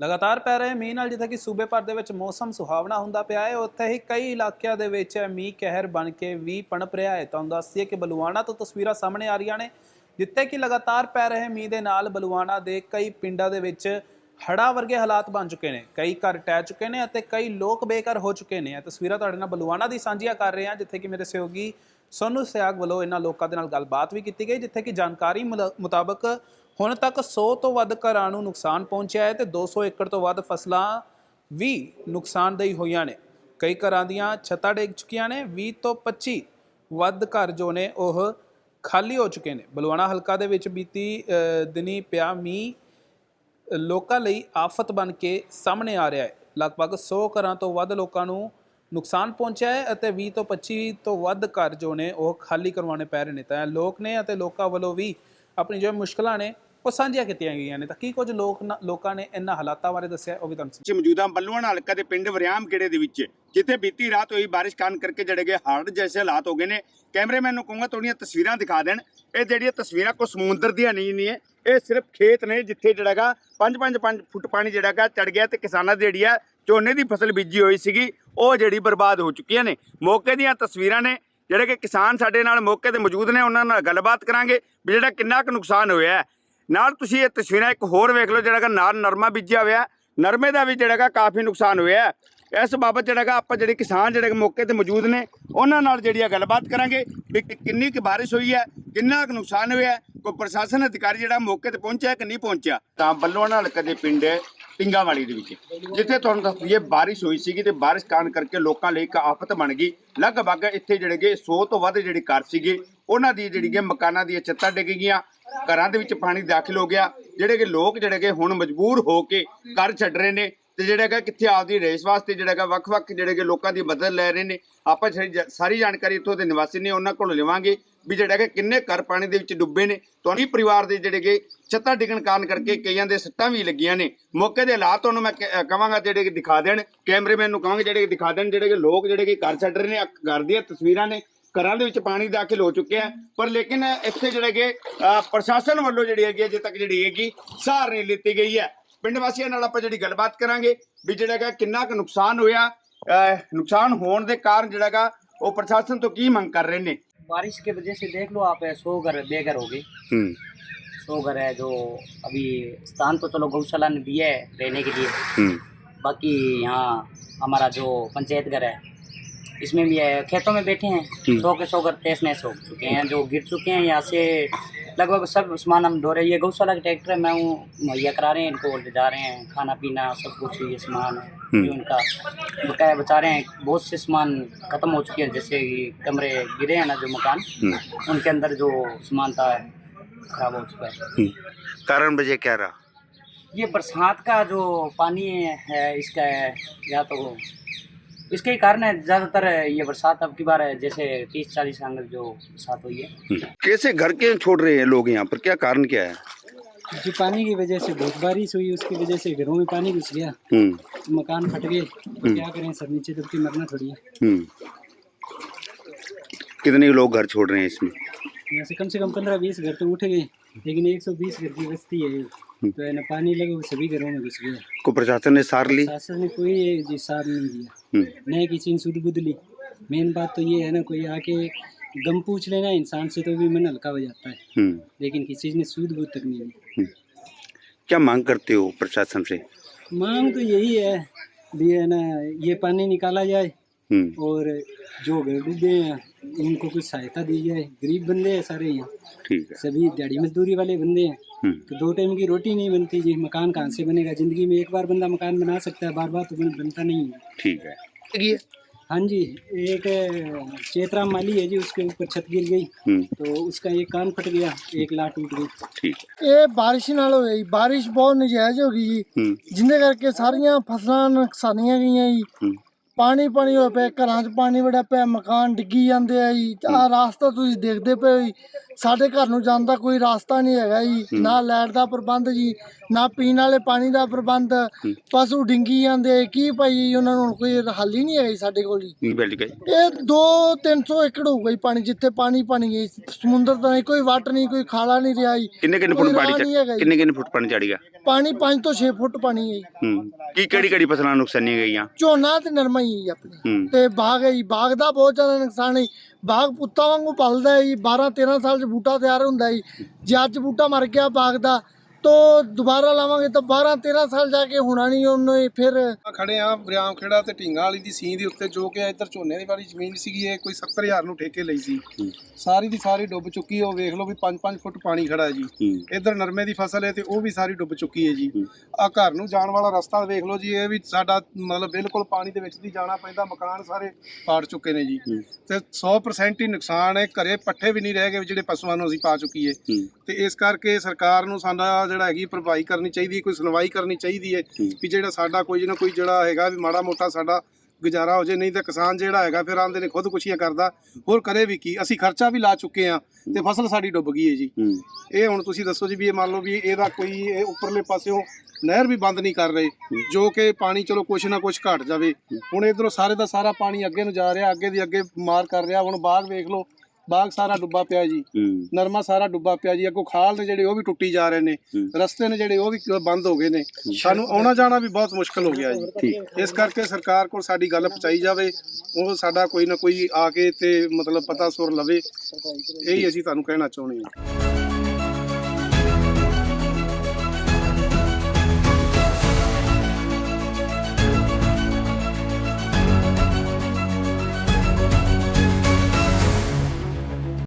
ਲਗਾਤਾਰ ਪੈ ਰਹੇ ਮੀਂਹ ਨਾਲ ਜਿੱਥੇ ਕਿ ਸੂਬੇ ਭਰ ਦੇ ਵਿੱਚ ਮੌਸਮ ਸੁਹਾਵਣਾ ਹੁੰਦਾ ਪਿਆ ਹੈ, ਉੱਥੇ ਹੀ ਕਈ ਇਲਾਕਿਆਂ ਦੇ ਵਿੱਚ ਮੀਂਹ ਕਹਿਰ ਬਣ ਕੇ ਵੀ ਪਣਪ ਰਿਹਾ ਹੈ। ਤੁਹਾਨੂੰ ਦੱਸੀਏ ਕਿ ਬਲੂਆਣਾ ਤੋਂ ਤਸਵੀਰਾਂ ਸਾਹਮਣੇ ਆ ਰਹੀਆਂ ਨੇ, ਜਿੱਥੇ ਕਿ ਲਗਾਤਾਰ ਪੈ ਰਹੇ ਮੀਂਹ ਦੇ ਨਾਲ ਬਲੂਆਣਾ ਦੇ ਕਈ ਪਿੰਡਾਂ ਦੇ ਵਿੱਚ ਹੜ੍ਹਾਂ ਵਰਗੇ ਹਾਲਾਤ ਬਣ ਚੁੱਕੇ ਨੇ। ਕਈ ਘਰ ਟਹਿ ਚੁੱਕੇ ਨੇ ਅਤੇ ਕਈ ਲੋਕ ਬੇਘਰ ਹੋ ਚੁੱਕੇ ਨੇ। ਤਸਵੀਰਾਂ ਤੁਹਾਡੇ ਨਾਲ ਬਲੂਆਣਾ ਦੀ ਸਾਂਝੀਆਂ ਕਰ ਰਹੇ ਹਾਂ, ਜਿੱਥੇ ਕਿ ਮੇਰੇ ਸਹਿਯੋਗੀ ਸੋਨੂ ਸਿਆਗ ਵੱਲੋਂ ਇਹਨਾਂ ਲੋਕਾਂ ਦੇ ਨਾਲ ਗੱਲਬਾਤ ਵੀ ਕੀਤੀ ਗਈ ਜਿੱਥੇ ਕਿ ਜਾਣਕਾਰੀ ਮੁਲ- ਮੁਤਾਬਕ ਹੁਣ ਤੱਕ 100 ਤੋਂ ਵੱਧ ਘਰਾਂ ਨੂੰ ਨੁਕਸਾਨ ਪਹੁੰਚਿਆ ਹੈ ਤੇ 200 ਏਕੜ ਤੋਂ ਵੱਧ ਫਸਲਾਂ ਵੀ ਨੁਕਸਾਨਦੇਹੀ ਹੋਈਆਂ ਨੇ। ਕਈ ਘਰਾਂ ਦੀਆਂ ਛੱਤਾਂ ਡਿੱਗ ਚੁੱਕੀਆਂ ਨੇ 20 ਤੋਂ 25 ਵੱਧ ਘਰ ਜੋ ਨੇ ਉਹ ਖਾਲੀ ਹੋ ਚੁੱਕੇ ਨੇ। ਬਲਵਾਣਾ ਹਲਕਾ ਦੇ ਵਿੱਚ ਬੀਤੀ ਅ, ਦਿਨੀ ਪਿਆ ਮੀਂਹ ਲੋਕਾਂ ਲਈ ਆਫਤ ਬਣ ਕੇ ਸਾਹਮਣੇ ਆ ਰਿਹਾ ਹੈ। ਲਗਭਗ 100 ਘਰਾਂ ਤੋਂ ਵੱਧ ਲੋਕਾਂ ਨੂੰ ਨੁਕਸਾਨ ਪਹੁੰਚਿਆ ਹੈ ਅਤੇ 20 ਤੋਂ 25 ਤੋਂ ਵੱਧ ਘਰ ਜੋ ਨੇ ਉਹ ਖਾਲੀ ਕਰਵਾਉਣੇ ਪੈ ਰਹੇ ਨੇ। ਤਾਂ ਲੋਕ ਨੇ ਅਤੇ ਲੋਕਾਂ ਵੱਲੋਂ ਵੀ ਆਪਣੀ ਜੋ ਮੁਸ਼ਕਲਾਂ ਨੇ, ਉਹ ਸਾਂਝੀਆਂ ਕੀਤੀਆਂ ਗਈਆਂ ਨੇ। ਤਾਂ ਕੀ ਕੁਝ ਲੋਕ ਨਾ- ਲੋਕਾਂ ਨੇ ਇਹਨਾਂ ਹਾਲਾਤਾਂ ਬਾਰੇ ਦੱਸਿਆ, ਉਹ ਵੀ ਤੁਹਾਨੂੰ ਚ ਮੌਜੂਦਾ ਬੱਲੂਆਣਾ ਹਲਕਾ ਦੇ ਪਿੰਡ ਵਰਿਆਮ ਕਿਹੜੇ ਦੇ ਵਿੱਚ, ਜਿੱਥੇ ਬੀਤੀ ਰਾਤ ਹੋਈ ਬਾਰਿਸ਼ ਕਾਰਨ ਕਰਕੇ ਜਿਹੜੇ ਗਏ ਹੜ੍ਹ ਜੈਸੇ ਹਾਲਾਤ ਹੋ ਗਏ ਨੇ। ਕੈਮਰਾਮੈਨ ਨੂੰ ਕਹੂੰਗਾ ਤੁਹਾਡੀਆਂ ਤਸਵੀਰਾਂ ਦਿਖਾ ਦੇਣ। ਇਹ ਜਿਹੜੀਆਂ ਤਸਵੀਰਾਂ ਕੋ ਸਮੁੰਦਰ ਦੀਆਂ ਨਹੀਂ ਨਹੀਂ ਹੈ ਇਹ ਸਿਰਫ ਖੇਤ ਨੇ ਜਿੱਥੇ ਜਿਹੜਾਗਾ 5-5 ਫੁੱਟ ਪਾਣੀ ਜਿਹੜਾਗਾ ਚੜ ਗਿਆ ਤੇ ਕਿਸਾਨਾਂ ਦੀ ਜਿਹੜੀ ਆ ਝੋਨੇ ਦੀ ਫਸਲ ਬੀਜੀ ਹੋਈ ਸੀਗੀ, ਉਹ ਜਿਹੜੀ ਬਰਬਾਦ ਹੋ ਚੁੱਕੀਆਂ ਨੇ। ਮੌਕੇ ਦੀਆਂ ਤਸਵੀਰਾਂ ਨੇ, ਜਿਹੜੇ ਕਿ ਕਿਸਾਨ ਸਾਡੇ ਨਾਲ ਮੌਕੇ ਤੇ ਮੌਜੂਦ ਨੇ, ਉਹਨਾਂ ਨਾਲ ਗੱਲਬਾਤ ਕਰਾਂਗੇ ਵੀ ਜਿਹੜਾ ਕਿੰਨਾ ਕੁ ਨੁਕਸਾਨ ਹੋਇਆ ਨਾਲ ਤੁਸੀਂ ਇਹ ਤਸਵੀਰਾਂ ਇੱਕ ਹੋਰ ਵੇਖ ਲਓ, ਜਿਹੜਾ ਕਿ ਨਾਲ ਨਰਮਾ ਬੀਜਿਆ ਹੋਇਆ ਨਰਮੇ ਦਾ ਵੀ ਜਿਹੜਾ ਕਿ ਕਾਫੀ ਨੁਕਸਾਨ ਹੋਇਆ ਇਸ ਬਾਬਤ ਜਿਹੜਾ ਆਪਾਂ ਜਿਹੜੇ ਕਿਸਾਨ ਜਿਹੜੇ ਕਿ ਮੌਕੇ ਤੇ ਮੌਜੂਦ ਨੇ, ਉਹਨਾਂ ਨਾਲ ਜਿਹੜੀ ਆ ਗੱਲਬਾਤ ਕਰਾਂਗੇ ਵੀ ਕਿ ਕਿੰਨੀ ਕੁ ਬਾਰਿਸ਼ ਹੋਈ ਹੈ, ਕਿੰਨਾ ਕੁ ਨੁਕਸਾਨ ਹੋਇਆ ਕੋਈ ਪ੍ਰਸ਼ਾਸਨ ਅਧਿਕਾਰੀ ਜਿਹੜਾ ਮੌਕੇ ਤੇ ਪਹੁੰਚਿਆ ਕਿ ਨਹੀਂ ਪਹੁੰਚਿਆ? ਤਾਂ ਬੱਲੋਆਣਾ ਹਲਕਾ ਦੇ ਪਿੰਡ ਪਿੰਗਾਵਾਲੀ ਦੇ ਵਿੱਚ। ਜਿੱਥੇ ਤੁਹਾਨੂੰ ਦੱਸੀਏ ਬਾਰਿਸ਼ ਹੋਈ ਸੀਗੀ ਤੇ ਬਾਰਿਸ਼ ਕਾਰਨ ਕਰਕੇ ਲੋਕਾਂ ਲਈ ਇੱਕ ਆਫਤ ਬਣ ਗਈ। ਲਗਭਗ ਇੱਥੇ ਜਿਹੜੇ ਕਿ 100 ਤੋਂ ਵੱਧ ਜਿਹੜੇ ਘਰ ਸੀਗੇ, ਉਹਨਾਂ ਦੀ ਜਿਹੜੀ ਕਿ ਮਕਾਨਾਂ ਦੀਆਂ ਛੱਤਾਂ ਡਿੱਗ ਗਈਆਂ, ਘਰਾਂ ਦੇ ਵਿੱਚ ਪਾਣੀ ਦਾਖਲ ਹੋ ਗਿਆ। ਜਿਹੜੇ ਕਿ ਲੋਕ ਜਿਹੜੇ ਕਿ ਹੁਣ ਮਜਬੂਰ ਹੋ ਕੇ ਘਰ ਛੱਡ ਰਹੇ ਨੇ। ਤੇ ਜਿਹੜਾ ਕਿ ਕਿੱਥੇ ਆਪਦੀ ਰੇਸ ਵਾਸਤੇ ਜਿਹੜਾ ਕਿ ਵੱਖ-ਵੱਖ ਜਿਹੜੇ ਕਿ ਲੋਕਾਂ ਦੀ ਮਦਦ ਲੈ ਰਹੇ ਨੇ। ਆਪਾਂ ਸਾਰੀ ਜਾਣਕਾਰੀ ਇੱਥੋਂ ਦੇ ਨਿਵਾਸੀ ਨੇ, ਉਹਨਾਂ ਕੋਲੋਂ ਲਵਾਂਗੇ ਵੀ ਜਿਹੜਾ ਕਿ ਕਿੰਨੇ ਘਰ ਪਾਣੀ ਦੇ ਵਿੱਚ ਡੁੱਬੇ ਨੇ। ਤੁਹਾਨੂੰ ਪਰਿਵਾਰ ਦੇ ਜਿਹੜੇ ਕਿ ਛੱਤਾਂ ਡਿੱਗਣ ਕਾਰਨ ਕਰਕੇ ਕਈਆਂ ਦੇ ਸੱਟਾਂ ਵੀ ਲੱਗੀਆਂ ਨੇ। ਮੌਕੇ ਦੇ ਹਾਲਾਤ ਤੁਹਾਨੂੰ ਮੈਂ ਕਹਾਂਗਾ ਜਿਹੜੇ ਕਿ ਦਿਖਾ ਦੇਣ। ਕੈਮਰੇਮੈਨ ਨੂੰ ਕਹਾਂਗੇ ਜਿਹੜੇ ਕਿ ਦਿਖਾ ਦੇਣ, ਜਿਹੜੇ ਕਿ ਲੋਕ ਜਿਹੜੇ ਕਿ ਘਰ ਛੱਡ ਰਹੇ ਨੇ ਘਰ ਦੀਆਂ ਤਸਵੀਰਾਂ ਨੇ। ਘਰਾਂ ਦੇ ਵਿੱਚ ਪਾਣੀ ਦਾਖਲ ਹੋ ਚੁੱਕਿਆ ਪਰ ਲੇਕਿਨ ਇੱਥੇ ਜਿਹੜੇ ਕਿ ਪ੍ਰਸ਼ਾਸਨ ਵੱਲੋਂ ਜਿਹੜੀ ਹੈਗੀ ਅਜੇ ਤੱਕ ਜਿਹੜੀ ਹੈਗੀ ਸਾਰ ਨਹੀਂ ਲਿੱਤੀ ਗਈ ਹੈ। ਪਿੰਡ ਵਾਸੀਆਂ ਨਾਲ ਆਪਾਂ ਜਿਹੜੀ ਗੱਲਬਾਤ ਕਰਾਂਗੇ ਵੀ ਜਿਹੜਾ ਕਿ ਕਿੰਨਾ ਕੁ ਨੁਕਸਾਨ ਹੋਇਆ ਅਹ ਨੁਕਸਾਨ ਹੋਣ ਦੇ ਕਾਰਨ ਜਿਹੜਾ ਗਾ ਉਹ ਪ੍ਰਸ਼ਾਸਨ ਤੋਂ ਕੀ ਮੰਗ ਕਰ ਰਹੇ ਨੇ बारिश की वजह से देख लो आप सौ घर बेघर हो गए ਹੂੰ सौ घर है जो अभी स्थान तो चलो गौशाला ने दिया है रहने के लिए ਹੂੰ बाकी यहाँ हमारा जो पंचायत घर है इसमें भी है खेतों में बैठे हैं सौ के सौ घर तहस नहस हो चुके हैं जो गिर चुके हैं यहाँ से लगभग सब सामान हम ढो रहे हैं। ये गौशाला के ट्रैक्टर है मैं हूँ मुहैया करा रहे हैं इनको ले जा रहे हैं। खाना पीना सब कुछ ये सामान जो इनका बकाया बचा रहे हैं। बहुत से सामान खत्म हो चुके हैं जैसे कि कमरे गिरे हैं ना जो मकान उनके अंदर जो सामान था खराब हो चुका है। कारण वजह क्या रहा? ये बरसात का जो पानी है इसका है या तो इसके ही कारण है ज़्यादातर ये बरसात अब की बार है जैसे तीस चालीस अंदर जो बरसात हुई है। कैसे घर के छोड़ रहे हैं लोग यहाँ पर? क्या कारण क्या है? जो पानी की वजह से बहुत बारिश हुई उसकी वजह से घरों में पानी घुस गया। हम्म। मकान फट गए। तो क्या करें सब नीचे दब के मरना थोड़ी है। हम्म। कितने लोग घर छोड़ रहे हैं इसमें? से कम से कम पंद्रह बीस घर तो उठ गए लेकिन एक सौ बीस घर की बस्ती है ये। तो है ना पानी लगे वो सभी घरों में घुस गया। को प्रशासन ने सार ली? शासन ने कोई जी साथ नहीं दिया। हम्म। न किसी ने सुध बुध ली। मेन बात तो ये है ना कोई आके गम पूछ लेना इंसान से तो भी मन हल्का हो जाता है। हम्म। लेकिन किसी ने सूद बूद तक नहीं ली क्या मांग करते हो प्रशासन से? मांग तो यही है भी है ना ये पानी निकाला जाए हम्म और जो घर डूबे हैं उनको कुछ सहायता दी जाए गरीब बंदे हैं सारे यहाँ ठीक है सभी दिहाड़ी मजदूरी वाले बंदे हैं हम्म तो दो टाइम की रोटी नहीं बनती जी मकान कहाँ से बनेगा जिंदगी में एक बार बंदा मकान बना सकता है बार बार तो बन- बनता नहीं है ठीक है हाँ जी एक अ, चेतराम माली है जी उसके ऊपर छत गिर गई हम्म तो उसका एक कान फट गया एक लाट टूट गई ठीक है ਇਹ ਬਾਰਿਸ਼ ਨਾਲ ਹੋਈ ਬਾਰਿਸ਼ ਬਹੁਤ ਨਜਾਇਜ਼ ਹੋ ਗਈ ਜੀ हम्म ਜਿੰਦੇ ਕਰਕੇ ਸਾਰੀਆਂ ਫਸਲਾਂ ਨੁਕਸਾਨੀਆਂ ਗਈਆਂ ਜੀ ਹੂੰ। ਪਾਣੀ ਪਾਣੀ ਹੋਇਆ ਪਿਆ ਘਰਾਂ 'ਚ ਪਾਣੀ ਵੜਿਆ ਪਿਆ ਮਕਾਨ ਡਿੱਗੀ ਜਾਂਦੇ ਆ ਜੀ। ਆਹ ਰਾਸਤਾ ਤੁਸੀਂ ਦੇਖਦੇ ਪਏ ਹੋ ਜੀ। ਸਾਡੇ ਘਰ ਨੂੰ ਜਾਣ ਦਾ ਕੋਈ ਰਾਸਤਾ ਨਹੀਂ ਹੈਗਾ ਜੀ। ਨਾ ਲਾਈਟ ਦਾ ਪ੍ਰਬੰਧ ਜੀ ਨਾ ਪੀਣ ਵਾਲੇ ਪਾਣੀ ਦਾ ਪ੍ਰਬੰਧ। ਪਸ਼ੂ ਡਿੰਗੀ ਜਾਂਦੇ ਕੀ ਭਾਈ ਜੀ ਉਹਨਾਂ ਨੂੰ ਕੋਈ ਹੱਲ ਹੀ ਨਹੀਂ ਹੈਗਾ ਜੀ ਸਾਡੇ ਕੋਲ ਜੀ। ਇਹ 2 300 ਏਕੜ ਹੋਊਗਾ ਜੀ ਪਾਣੀ ਜਿੱਥੇ ਪਾਣੀ ਪਾਣੀ ਹੈ ਸਮੁੰਦਰ ਤਾਂ ਨਹੀਂ ਕੋਈ ਵਾਟ ਨਹੀਂ ਕੋਈ ਖਾਲਾ ਨਹੀਂ ਰਿਹਾ ਜੀ। ਕਿੰਨੇ ਕਿੰਨੇ ਫੁੱਟ ਪਾਣੀ ਨਹੀਂ ਚ ਹੈਗਾ ਜੀ। ਕਿੰਨੇ ਕਿੰਨੇ ਫੁੱਟ ਪਾਣੀ ਚੜ ਗਿਆ ਪਾਣੀ 5 ਤੋਂ 6 ਫੁੱਟ ਪਾਣੀ ਹੈ ਜੀ। ਹੂੰ। ਕੀ ਕਿਹੜੀ ਕਿਹੜੀ ਫਸਲਾਂ ਨੁਕਸਾਨੀਆਂ ਗਈਆਂ? ਝੋਨਾ ਤੇ ਨਰਮਾ ਹੀ ਜੀ ਆਪਣੀ। ਤੇ ਬਾਗ ਹੈ ਜੀ ਬਾਗ ਦਾ ਬਹੁਤ ਜ਼ਿਆਦਾ ਨੁਕਸਾਨ ਹੈ। ਬਾਗ ਪੁੱਤਾਂ ਵਾਂਗੂ ਪਲਦਾ ਹੈ ਜੀ 12 13 ਸਾਲ ਚ ਬੂਟਾ ਤਿਆਰ ਹੁੰਦਾ ਹੈ ਜੀ। ਜੇ ਅੱਜ ਬੂਟਾ ਮਰ ਗਿਆ ਬਾਗ ਦਾ ਤੋ ਦੁਬਾਰਾ ਲਾਵਾਂਗੇ ਤਾਂ 12 13 ਸਾਲ ਜਾ ਕੇ ਹੋਣਾ ਨਹੀਂ ਉਹਨੂੰ ਇਹ ਫਿਰ ਖੜੇ ਆ ਬਰਿਆਮ ਖੇੜਾ ਤੇ ਢਿੰਗਾ ਵਾਲੀ ਦੀ ਸੀਂ ਦੇ ਉੱਤੇ ਜੋ ਕਿ ਇੱਧਰ ਝੋਨੇ ਦੀ ਵਾਲੀ ਜ਼ਮੀਨ ਸੀਗੀ ਇਹ ਕੋਈ 70000 ਨੂੰ ਠੇਕੇ ਲਈ ਸੀ। ਸਾਰੀ ਦੀ ਸਾਰੀ ਡੁੱਬ ਚੁੱਕੀ ਹੈ ਉਹ ਵੇਖ ਲਓ ਵੀ 5-5 ਫੁੱਟ ਪਾਣੀ ਖੜਾ ਹੈ ਜੀ ਇੱਧਰ ਨਰਮੇ ਦੀ ਫਸਲ ਹੈ ਤੇ ਉਹ ਵੀ ਸਾਰੀ ਡੁੱਬ ਚੁੱਕੀ ਹੈ ਜੀ। ਆ ਘਰ ਨੂੰ ਜਾਣ ਵਾਲਾ ਰਸਤਾ ਵੇਖ ਲਓ ਜੀ ਇਹ ਵੀ ਸਾਡਾ ਮਤਲਬ ਬਿਲਕੁਲ ਪਾਣੀ ਦੇ ਵਿੱਚ ਦੀ ਜਾਣਾ ਪੈਂਦਾ ਮਕਾਨ ਸਾਰੇ ਪਾੜ ਚੁੱਕੇ ਨੇ ਜੀ। ਤੇ 100% ਹੀ ਨੁਕਸਾਨ ਹੈ ਘਰੇ ਪੱਠੇ ਵੀ ਨਹੀਂ ਰਹਿ ਗਏ ਜਿਹੜੇ ਪਸ਼ੂਆਂ ਨੂੰ ਅਸੀਂ ਪਾ ਚੁੱਕੀ ਹੂੰ ਤੇ ਇਸ ਕਰਕੇ ਸਰਕਾਰ ਨੂੰ ਸਾਡਾ ਜਿਹੜਾ ਹੈਗੀ ਭਰਪਾਈ ਕਰਨੀ ਚਾਹੀਦੀ ਹੈ ਕੋਈ ਸੁਣਵਾਈ ਕਰਨੀ ਚਾਹੀਦੀ ਹੈ ਵੀ ਜਿਹੜਾ ਸਾਡਾ ਕੋਈ ਨਾ ਕੋਈ ਜਿਹੜਾ ਹੈਗਾ ਵੀ ਮਾੜਾ ਮੋਟਾ ਸਾਡਾ ਗੁਜ਼ਾਰਾ ਹੋ ਜੇ ਨਹੀਂ ਤਾਂ ਕਿਸਾਨ ਜਿਹੜਾ ਹੈਗਾ ਫਿਰ ਆਂਦੇ ਨੇ ਖੁਦਕੁਸ਼ੀਆਂ ਕਰਦਾ। ਹੋਰ ਕਰੇ ਵੀ ਕੀ? ਅਸੀਂ ਖਰਚਾ ਵੀ ਲਾ ਚੁੱਕੇ ਆ ਤੇ ਫਸਲ ਸਾਡੀ ਡੁੱਬ ਗਈ ਹੈ ਜੀ। ਇਹ ਹੁਣ ਤੁਸੀਂ ਦੱਸੋ ਜੀ ਵੀ ਇਹ ਮੰਨ ਲਓ ਵੀ ਇਹਦਾ ਕੋਈ ਇਹ ਉੱਪਰਲੇ ਪਾਸਿਓਂ ਨਹਿਰ ਵੀ ਬੰਦ ਨਹੀਂ ਕਰ ਰਹੇ ਜੋ ਕਿ ਪਾਣੀ ਚਲੋ ਕੁਛ ਨਾ ਕੁਛ ਘਟ ਜਾਵੇ। ਹੁਣ ਇਧਰੋਂ ਸਾਰੇ ਦਾ ਸਾਰਾ ਪਾਣੀ ਅੱਗੇ ਨੂੰ ਜਾ ਰਿਹਾ ਅੱਗੇ ਦੀ ਅੱਗੇ ਮਾਰ ਕਰ ਰਿਹਾ ਹੁਣ ਬਾਗ ਵੇਖ ਲਓ ਬਾਗ ਸਾਰਾ ਡੁੱਬਾ ਪਿਆ ਜੀ। ਨਰਮਾ ਸਾਰਾ ਡੁੱਬਾ ਪਿਆ ਜੀ। ਅੱਗੋਂ ਖਾਲ ਨੇ ਜਿਹੜੇ ਉਹ ਵੀ ਟੁੱਟੀ ਜਾ ਰਹੇ ਨੇ। ਰਸਤੇ ਨੇ ਜਿਹੜੇ ਉਹ ਵੀ ਬੰਦ ਹੋ ਗਏ ਨੇ। ਸਾਨੂੰ ਆਉਣਾ ਜਾਣਾ ਵੀ ਬਹੁਤ ਮੁਸ਼ਕਲ ਹੋ ਗਿਆ ਜੀ। ਇਸ ਕਰਕੇ ਸਰਕਾਰ ਕੋਲ ਸਾਡੀ ਗੱਲ ਪਹੁੰਚਾਈ ਜਾਵੇ। ਉਹ ਸਾਡਾ ਕੋਈ ਨਾ ਕੋਈ ਆ ਕੇ ਤੇ ਮਤਲਬ ਪਤਾ ਸੁਰ ਲਵੇ। ਇਹੀ ਅਸੀਂ ਤੁਹਾਨੂੰ ਕਹਿਣਾ ਚਾਹੁੰਦੇ ਹਾਂ।